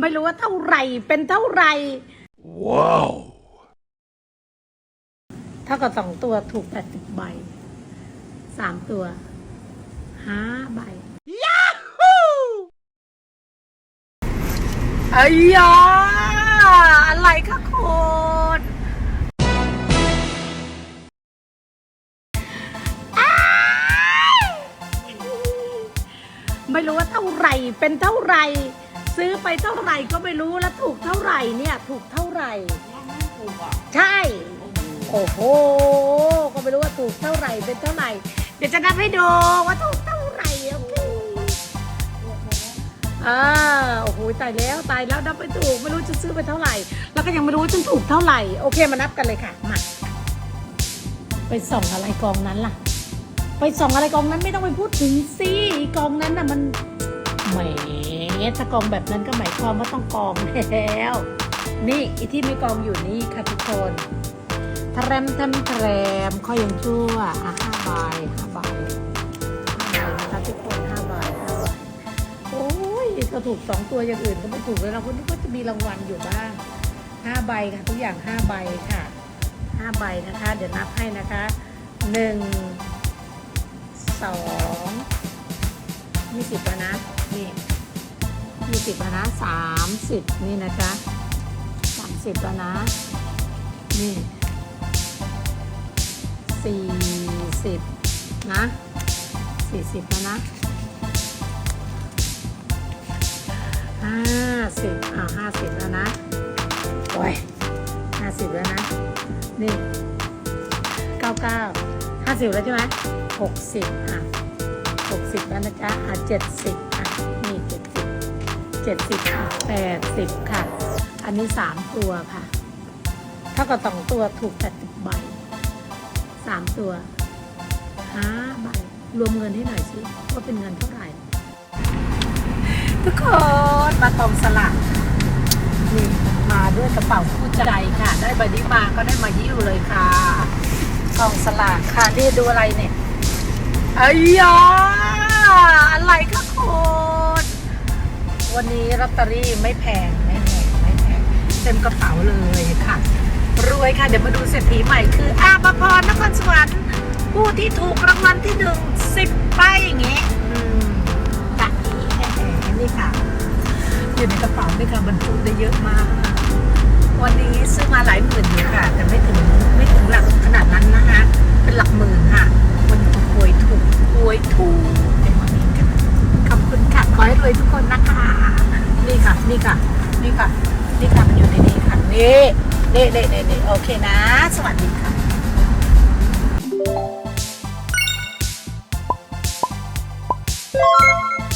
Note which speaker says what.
Speaker 1: ไม่รู้ว่าเท่าไหร่เป็นเท่าไหร่
Speaker 2: ว้าว
Speaker 1: เท่ากับสองตัวถูกแปดสิบใบสามตัวห้าใบยาฮูไอ้ยาอะไรคะคุณอ้ายไม่รู้ว่าเท่าไหร่เป็นเท่าไหร่ ซื้อไปเท่าไหร่ก็ไม่รู้แล้วถูกเท่าไหร่เนี่ย ถูกเท่าไหร่ใช่ โอ้โห ก็ไม่รู้ว่าถูกเท่าไหร่เป็นเท่าไหร่ เดี๋ยวจะนับให้ดูว่าถูกเท่าไหร่โอเคอ่าโอ้โหตายแล้วตายแล้วนับไม่ถูกไม่รู้จะซื้อไปเท่าไหร่ แล้วก็ยังไม่รู้ว่าจะถูกเท่าไหร่โอเคมานับกันเลยค่ะมาไปส่องอะไรกองนั้นล่ะ ไปส่องอะไรกองนั้นไม่ต้องไปพูดถึงสิกองนั้นน่ะมันแหม ถ้ากองแบบนั้นก็หมายความว่าต้องกองแล้ว นี่อีที่ไม่กองอยู่นี่ค่ะทุกคนทแรมทำทรมข้อยังชั่วอะห้าใบห้าใบห้าใบนะคะทุกคนห้าใบห้าใบโอ้ยก็ถูกสองตัวอย่างอื่นก็ไม่ถูกเลยเราคนนี้ก็จะมีรางวัลอยู่บ้างห้าใบค่ะ ทุกอย่างห้าใบค่ะห้าใบนะคะ เดี๋ยวนับให้นะคะหนึ่งสองยี่สิบแล้วนะนี่ ยี่สิบแล้วนะสามสิบนี่นะจ๊ะสามสิบแล้วนะ นี่สี่สิบนะสี่สิบแล้วนะห้าสิบอ่าห้าสิบแล้วนะโอ้ยห้าสิบแล้วนะ นี่เก้าเก้าห้าสิบแล้วใช่ไหมหกสิบอะหกสิบแล้วนะจ๊ะอะเจ็ดสิบอะ 70 80 ค่ะ อันนี้ 3 ตัวค่ะ เท่ากับ2ตัวถูก 80 ใบ 3 ตัว5ใบ รวมเงินให้หน่อยสิ ว่าเป็นเงินเท่าไหร่ ทุกคนมาตองสลักนี่มาด้วยกระเป๋าคู่ใจค่ะ ได้ใบนี้มาก็ได้มายิ้วเลยค่ะกองสลากค่ะนี่ดูอะไรเนี่ยอ้ยาอะไรคะคุณ วันนี้ลอตเตอรี่ไม่แพงไม่แพงไม่แพงเต็มกระเป๋าเลยค่ะ รวยค่ะ เดี๋ยวมาดูเศรษฐีใหม่คืออาภพรนครสวรรค์ผู้ที่ถูกรางวัลที่หนึ่งสิบใบอย่างงี้อืมตะอีแหมนี่ค่ะ อยู่ในกระเป๋านี่ค่ะบรรจุได้เยอะมาก นี่ค่ะ นี่ค่ะ นี่ค่ะมันอยู่ในนี้ค่ะ นี่นี่นี่นี่โอเคนะ สวัสดีค่ะ